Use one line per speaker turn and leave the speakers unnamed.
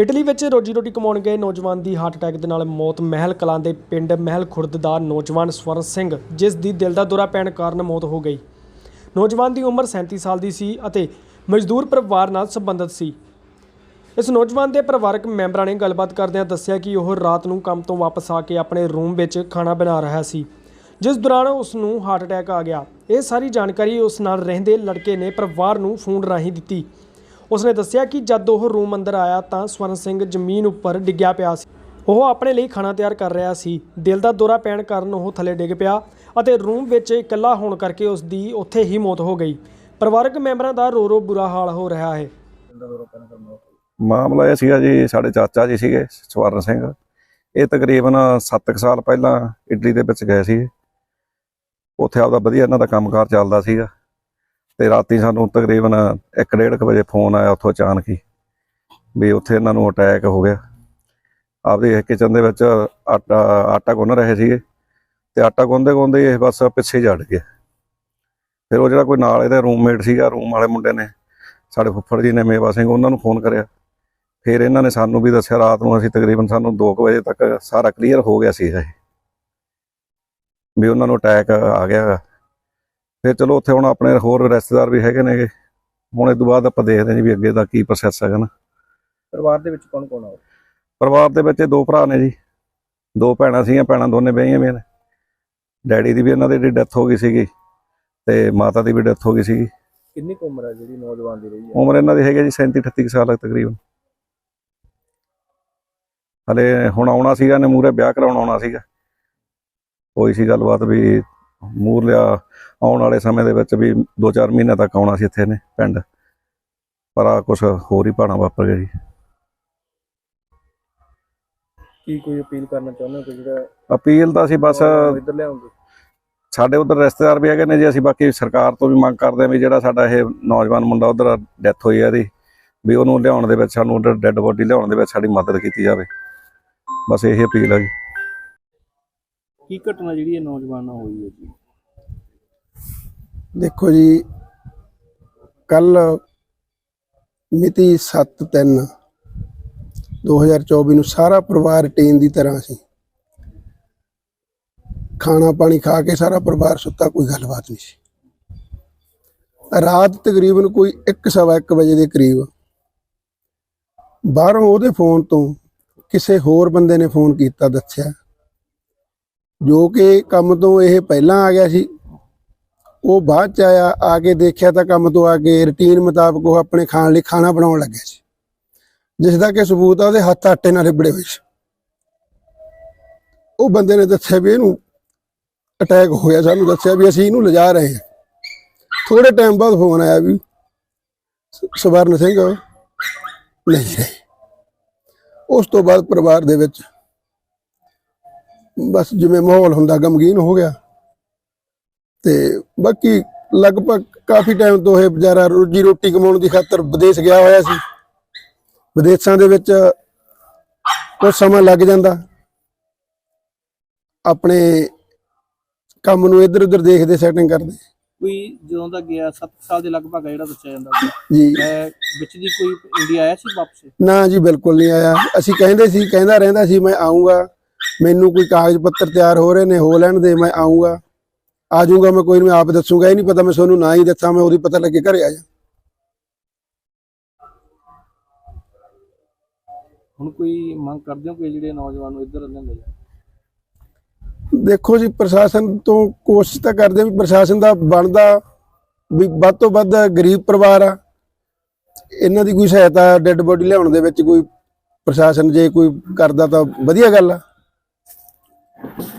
Italy ਵਿੱਚ ਰੋਜੀ ਰੋਟੀ ਕਮਾਉਣ ਗਏ ਨੌਜਵਾਨ ਦੀ ਹਾਰਟ ਅਟੈਕ ਦੇ ਨਾਲ ਮੌਤ। ਮਹਿਲ ਕਲਾਂ ਦੇ ਪਿੰਡ ਮਹਿਲ ਖੁਰਦ ਦਾ ਨੌਜਵਾਨ ਸਵਰਨ ਸਿੰਘ, ਜਿਸ ਦੀ ਦਿਲ ਦਾ ਦੌਰਾ ਪੈਣ ਕਾਰਨ ਮੌਤ ਹੋ ਗਈ। ਨੌਜਵਾਨ ਦੀ ਉਮਰ 37 ਸਾਲ ਦੀ ਸੀ ਅਤੇ ਮਜ਼ਦੂਰ ਪਰਿਵਾਰ ਨਾਲ ਸੰਬੰਧਿਤ ਸੀ। ਇਸ ਨੌਜਵਾਨ ਦੇ ਪਰਿਵਾਰਕ ਮੈਂਬਰਾਂ ਨੇ ਗੱਲਬਾਤ ਕਰਦਿਆਂ ਦੱਸਿਆ ਕਿ ਉਹ ਰਾਤ ਨੂੰ ਕੰਮ ਤੋਂ ਵਾਪਸ ਆ ਕੇ ਆਪਣੇ ਰੂਮ ਵਿੱਚ ਖਾਣਾ ਬਣਾ ਰਿਹਾ ਸੀ, ਜਿਸ ਦੌਰਾਨ ਉਸ ਨੂੰ ਹਾਰਟ ਅਟੈਕ ਆ ਗਿਆ। ਇਹ ਸਾਰੀ ਜਾਣਕਾਰੀ ਉਸ ਨਾਲ ਰਹਿੰਦੇ ਲੜਕੇ ਨੇ ਪਰਿਵਾਰ ਨੂੰ ਫੋਨ ਰਾਹੀਂ ਦਿੱਤੀ। ਉਸਨੇ ਦੱਸਿਆ ਕਿ ਜਦ ਉਹ ਰੂਮ ਅੰਦਰ ਆਇਆ ਤਾਂ ਸਵਰਨ ਸਿੰਘ ਜ਼ਮੀਨ ਉੱਪਰ ਡਿੱਗਿਆ ਪਿਆ ਸੀ। ਉਹ ਆਪਣੇ ਲਈ ਖਾਣਾ ਤਿਆਰ ਕਰ ਰਿਹਾ ਸੀ। ਦਿਲ ਦਾ ਦੌਰਾ ਪੈਣ ਕਾਰਨ ਉਹ ਥੱਲੇ ਡਿੱਗ ਪਿਆ ਅਤੇ ਰੂਮ ਵਿੱਚ ਇਕੱਲਾ ਹੋਣ ਕਰਕੇ ਉਸ ਦੀ ਉੱਥੇ ਹੀ ਮੌਤ ਹੋ ਗਈ। ਪਰਿਵਾਰਕ ਮੈਂਬਰਾਂ ਦਾ ਰੋ ਰੋ ਬੁਰਾ ਹਾਲ ਹੋ ਰਿਹਾ ਹੈ।
ਮਾਮਲਾ ਇਹ ਸੀਗਾ ਜੀ, ਸਾਡੇ ਚਾਚਾ ਜੀ ਸੀਗੇ, ਸਵਰਨ ਸਿੰਘ। ਇਹ ਤਕਰੀਬਨ 7 ਸਾਲ ਪਹਿਲਾਂ ਇਟਲੀ ਦੇ ਵਿੱਚ ਗਏ ਸੀ। ਉੱਥੇ ਆਪਦਾ ਵਧੀਆ ਇਹਨਾਂ ਦਾ ਕੰਮਕਾਰ ਚੱਲਦਾ ਸੀਗਾ। ਤੇ ਰਾਤੀ ਸਾਨੂੰ ਤਕਰੀਬਨ 1:30 ਵਜੇ ਫੋਨ ਆਇਆ ਉੱਥੋਂ ਅਚਾਨਕ ਹੀ ਵੀ ਉੱਥੇ ਇਹਨਾਂ ਨੂੰ ਅਟੈਕ ਹੋ ਗਿਆ। ਆਪਦੇ ਕਿਚਨ ਦੇ ਵਿੱਚ ਆਟਾ ਆਟਾ ਗੁੰਨ ਰਹੇ ਸੀਗੇ ਤੇ ਆਟਾ ਗੁੰਨਦੇ ਗੁੰਨਦੇ ਇਹ ਬਸ ਪਿੱਛੇ ਜੜ ਗਿਆ। ਫਿਰ ਉਹ ਜਿਹੜਾ ਕੋਈ ਨਾਲ ਇਹਦਾ ਰੂਮਮੇਟ ਸੀਗਾ ਰੂਮ ਵਾਲੇ ਮੁੰਡੇ ਨੇ, ਸਾਡੇ ਫੁੱਫੜ ਜੀ ਨੇ, ਮੇਵਾ ਸਿੰਘ, ਉਹਨਾਂ ਨੂੰ ਫੋਨ ਕਰਿਆ। ਫਿਰ ਇਹਨਾਂ ਨੇ ਸਾਨੂੰ ਵੀ ਦੱਸਿਆ, ਰਾਤ ਨੂੰ ਅਸੀਂ ਤਕਰੀਬਨ ਸਾਨੂੰ 2 ਵਜੇ ਤੱਕ ਸਾਰਾ ਕਲੀਅਰ ਹੋ ਗਿਆ ਸੀ ਇਹ। ਵੀ ਉਹਨਾਂ ਨੂੰ ਅਟੈਕ ਆ ਗਿਆ। ਗਾ। ਫਿਰ ਚਲੋ ਉੱਥੇ ਹੁਣ ਆਪਣੇ ਹੋਰ ਰਿਸ਼ਤੇਦਾਰ ਵੀ ਹੈਗੇ ਨੇਗੇ। ਹੁਣ ਇਸ ਤੋਂ ਬਾਅਦ ਆਪਾਂ ਦੇਖਦੇ ਹਾਂ ਜੀ ਵੀ ਅੱਗੇ ਦਾ ਕੀ ਪ੍ਰੋਸੈਸ ਹੈਗਾ ਨਾ।
ਪਰਿਵਾਰ ਦੇ ਵਿੱਚ ਕੌਣ ਕੌਣ ਆ
ਪਰਿਵਾਰ ਦੇ ਵਿੱਚ ਇਹ ਦੋ ਭਰਾ ਨੇ ਜੀ। ਦੋ ਭੈਣਾਂ ਸੀਗੀਆਂ ਭੈਣਾਂ ਦੋਨੇ ਵਿਆਹੀਆਂ ਵੀ ਨੇ। ਡੈਡੀ ਦੀ ਵੀ ਇਹਨਾਂ ਦੀ ਡੈਥ ਹੋ ਗਈ ਸੀਗੀ ਤੇ ਮਾਤਾ ਦੀ ਵੀ ਡੈਥ ਹੋ ਗਈ ਸੀਗੀ।
ਕਿੰਨੀ ਕੁ ਉਮਰ ਹੈ ਜਿਹੜੀ ਨੌਜਵਾਨ ਦੀ ਰਹੀ ਹੈ
ਉਮਰ ਇਹਨਾਂ ਦੀ ਹੈਗੀ ਜੀ 37 38 ਕੁ ਸਾਲ ਹੈ ਤਕਰੀਬਨ। ਹਲੇ ਹੁਣ ਆਉਣਾ ਸੀਗਾ ਨੇ ਮੂਰੇ ਵਿਆਹ ਕਰਾਉਣ ਆਉਣਾ ਸੀਗਾ। ਹੋਈ ਸੀ ਗੱਲਬਾਤ ਵੀ ਮੂਰ ਲਿਆ ਆਉਣ ਵਾਲੇ ਸਮੇਂ ਦੇ ਵਿੱਚ ਵੀ 2-4 ਮਹੀਨੇ ਤੱਕ ਆਉਣਾ ਸੀ ਇੱਥੇ ਨੇ ਪਿੰਡ। ਪਰ ਆ ਕੁਝ ਹੋਰ ਹੀ ਭਾਣਾ ਵਾਪਰ ਗਿਆ ਜੀ।
ਕੀ ਕੋਈ ਅਪੀਲ ਕਰਨਾ ਚਾਹੁੰਦੇ ਹੋ ਕਿ ਜਿਹੜਾ
ਅਪੀਲ ਤਾਂ ਅਸੀਂ ਬਸ
ਇੱਧਰ ਲਿਆਉਂਗੇ?
ਸਾਡੇ ਉਧਰ ਰਿਸ਼ਤੇਦਾਰ ਵੀ ਹੈਗੇ ਨੇ ਜੀ ਅਸੀਂ ਬਾਕੀ ਸਰਕਾਰ ਤੋਂ ਵੀ ਮੰਗ ਕਰਦੇ ਹਾਂ ਵੀ ਜਿਹੜਾ ਸਾਡਾ ਇਹ ਨੌਜਵਾਨ ਮੁੰਡਾ ਉਧਰ ਡੈਥ ਹੋਈ ਹੈ ਇਹਦੀ ਵੀ ਉਹਨੂੰ ਲਿਆਉਣ ਦੇ ਵਿੱਚ ਸਾਨੂੰ ਉਧਰ ਡੈੱਡ ਬੋਡੀ ਲਿਆਉਣ ਦੇ ਵਿੱਚ ਸਾਡੀ ਮਦਦ ਕੀਤੀ ਜਾਵੇ। ਬਸ ਇਹ ਅਪੀਲ ਹੈ ਜੀ।
ਕੀ ਘਟਨਾ ਜਿਹੜੀ ਇਹ ਨੌਜਵਾਨ ਨਾਲ ਹੋਈ ਹੈ ਜੀ?
ਦੇਖੋ ਜੀ, ਕੱਲ ਮਿਤੀ 7/3 2024 ਨੂੰ ਸਾਰਾ ਪਰਿਵਾਰ ਟੇਨ ਦੀ ਤਰ੍ਹਾਂ ਸੀ। ਖਾਣਾ ਪਾਣੀ ਖਾ ਕੇ ਸਾਰਾ ਪਰਿਵਾਰ ਸੁੱਤਾ, ਕੋਈ ਗੱਲਬਾਤ ਨਹੀਂ ਸੀ। ਰਾਤ ਤਕਰੀਬਨ ਕੋਈ 1:15 ਵਜੇ ਦੇ ਕਰੀਬ ਬਾਹਰੋਂ ਉਹਦੇ ਫੋਨ ਤੋਂ ਕਿਸੇ ਹੋਰ ਬੰਦੇ ਨੇ ਫੋਨ ਕੀਤਾ, ਦੱਸਿਆ ਜੋ ਕਿ ਕੰਮ ਤੋਂ ਇਹ ਪਹਿਲਾਂ ਆ ਗਿਆ ਸੀ, ਉਹ ਬਾਅਦ ਚ ਆਇਆ, ਆ ਕੇ ਦੇਖਿਆ ਤਾਂ ਕੰਮ ਤੋਂ ਆ ਕੇ ਰੁਟੀਨ ਮੁਤਾਬਕ ਉਹ ਆਪਣੇ ਖਾਣ ਲਈ ਖਾਣਾ ਬਣਾਉਣ ਲੱਗਿਆ ਸੀ। ਜਿਸ ਦਾ ਕਿ ਸਬੂਤ ਆ, ਉਹਦੇ ਹੱਥ ਆਟੇ ਨਾਲ ਰਿਬੜੇ ਹੋਏ ਸੀ। ਉਹ ਬੰਦੇ ਨੇ ਦੱਸਿਆ ਵੀ ਇਹਨੂੰ ਅਟੈਕ ਹੋਇਆ, ਸਾਨੂੰ ਦੱਸਿਆ ਵੀ ਅਸੀਂ ਇਹਨੂੰ ਲਿਜਾ ਰਹੇ ਹਾਂ। ਥੋੜੇ ਟਾਈਮ ਬਾਅਦ ਫੋਨ ਆਇਆ ਵੀ ਸਵਰਨ ਸਿੰਘ ਨਹੀਂ ਰਹੇ ਉਸ ਤੋਂ ਬਾਅਦ ਪਰਿਵਾਰ ਦੇ ਵਿੱਚ ਬਸ ਜਿਵੇਂ ਮਾਹੌਲ ਹੁੰਦਾ ਗਮਗੀਨ ਹੋ ਗਿਆ। ਤੇ ਬਾਕੀ ਲਗਭਗ ਕਾਫੀ ਟਾਈਮ ਤੋਂ ਇਹ ਵਿਚਾਰਾ ਰੋਜੀ ਰੋਟੀ ਕਮਾਉਣ ਦੀ ਖਾਤਰ ਵਿਦੇਸ਼ ਗਿਆ ਹੋਇਆ ਸੀ। ਵਿਦੇਸ਼ਾਂ ਦੇ ਵਿੱਚ ਕੁਝ ਸਮਾਂ ਲੱਗ ਜਾਂਦਾ। ਆਪਣੇ ਕੰਮ ਨੂੰ ਇੱਧਰ ਉੱਧਰ ਦੇਖਦੇ ਸੈਟਿੰਗ ਕਰਦੇ।
ਕੋਈ ਜਦੋਂ ਦਾ ਗਿਆ 7 ਸਾਲ ਦੇ ਲਗਭਗ ਆ ਜਿਹੜਾ ਦੱਸਿਆ ਜਾਂਦਾ
ਜੀ।
ਵਿੱਚ ਦੀ ਕੋਈ ਇੰਡੀਆ ਆਇਆ ਸੀ ਵਾਪਸ?
ਨਾ ਜੀ ਬਿਲਕੁਲ ਨਹੀਂ ਆਇਆ। ਅਸੀਂ ਕਹਿੰਦੇ ਸੀ ਕਹਿੰਦਾ ਰਹਿੰਦਾ ਸੀ ਮੈਂ ਆਉਂਗਾ ਮੈਨੂੰ ਕੋਈ ਕਾਗਜ਼ ਪੱਤਰ ਤਿਆਰ ਹੋ ਰਹੇ ਨੇ ਹੋ ਲੈਣ ਦੇ ਮੈਂ ਆਉਂਗਾ ਆ ਜਾਊਂਗਾ ਮੈਂ ਕੋਈ ਨਹੀਂ ਆਪ ਦੱਸੂਗਾ ਇਹ ਨਹੀਂ ਪਤਾ ਮੈਂ ਤੁਹਾਨੂੰ ਨਾ ਹੀ ਦੱਸਾਂ ਮੈਂ ਉਹਦੀ ਪਤਾ ਲੱਗੇ ਘਰੇ ਆ ਜਾ।
ਹੁਣ ਕੋਈ ਮੰਗ ਕਰਦੇ ਹੋ ਕਿ ਜਿਹੜੇ ਨੌਜਵਾਨ ਨੂੰ ਇੱਧਰ ਲਿਆਂਦੇ ਜਾ
ਦੇਖੋ ਜੀ ਪ੍ਰਸ਼ਾਸਨ ਤੋਂ ਕੋਸ਼ਿਸ਼ ਤਾਂ ਕਰਦੇ ਵੀ ਪ੍ਰਸ਼ਾਸਨ ਦਾ ਬਣਦਾ ਵੀ ਵੱਧ ਤੋਂ ਵੱਧ ਗਰੀਬ ਪਰਿਵਾਰ ਆ। ਇਹਨਾਂ ਦੀ ਕੋਈ ਸਹਾਇਤਾ ਡੈੱਡ ਬੋਡੀ ਲਿਆਉਣ ਦੇ ਵਿੱਚ ਕੋਈ ਪ੍ਰਸ਼ਾਸਨ ਜੇ ਕੋਈ ਕਰਦਾ ਤਾਂ ਵਧੀਆ ਗੱਲ ਆ। Thank you.